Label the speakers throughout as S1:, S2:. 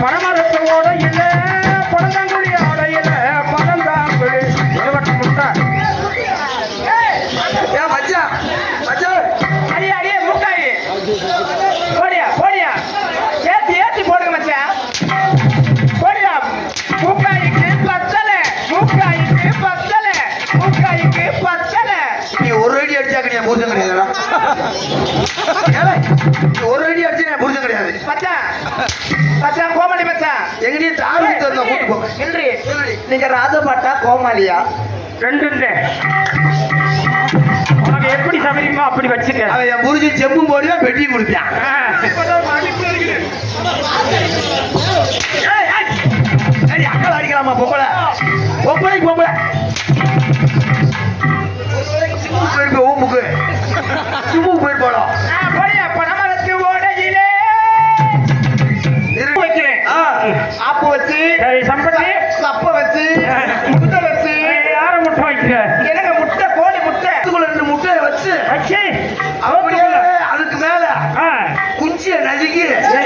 S1: பரமரத்து இல்லை. மூக்காய்க்கு பத்தல
S2: நீ ஒரு அடி அடிச்சாக்க நீ கிடையாதுடா. நீ ஒரு அடி அடிச்சு நான் கிடையாது.
S1: மச்சான் மச்சான் கோமலி மச்சான்
S2: எங்கடி தாரு தந்தா கூட்டு போ.
S1: இன்றி
S2: நீங்க ராஜபாட்டா கோமாளியா?
S1: ரெண்டு உனக்கு எப்படி சமைக்குமோ அப்படி வச்சுக்க
S2: அவன் என் புரிஞ்சு செம்பும் போடுவேன் பெட்டியும் கொடுப்பான். ஏய், ஏய். ஏய், அக்கா அடிக்கலாமா பொம்பளை? பொம்பளைக்கு பொம்பளை. குஞ்சிய நசுக்கி.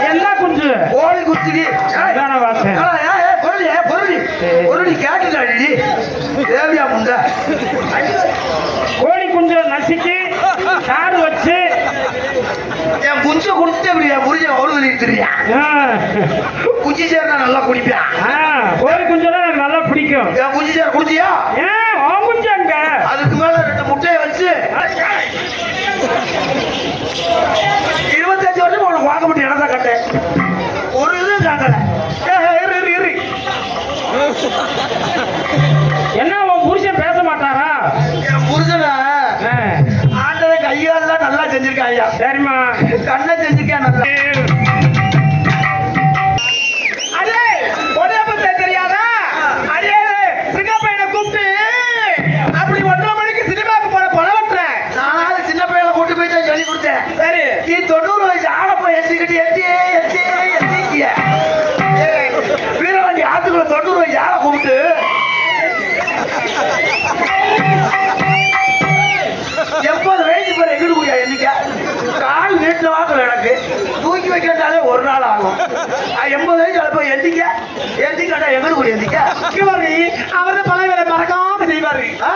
S1: என்ன குஞ்சு?
S2: கோழி
S1: வாசம்.
S2: பொருளி பொருளி. தேவையா முண்டை.
S1: கோழி குஞ்சு நசுக்கி சாறு வச்சு.
S2: என் குஞ்சை குடிச்சிட்டு இப்படி என் புரிஞ்ச ஒரு தெரியா
S1: ஆ,
S2: குச்சி சேர்னா நல்லா குடிப்பேன்.
S1: கோழி குஞ்செல்லாம் எனக்கு நல்லா பிடிக்கும்.
S2: என் குச்சி சேர் குடிச்சியா?
S1: என்ன உன் புருஷன் பேச மாட்டாரா?
S2: புருஷனை?
S1: ஆ,
S2: ஆண்டவன் கையாலெல்லாம் நல்லா செஞ்சிருக்கான் ஐயா.
S1: சரிம்மா.
S2: தூக்கி கேட்டாலே ஒரு நாள் ஆகும். எண்பது வயசு ஆளை போய் எந்திக்க எந்திக்கட்டா எங்கிட்டு போய் எந்திக்க
S1: அவர்தான் பழைய வேலை மறக்காம செய்வாரு.
S2: ஆ?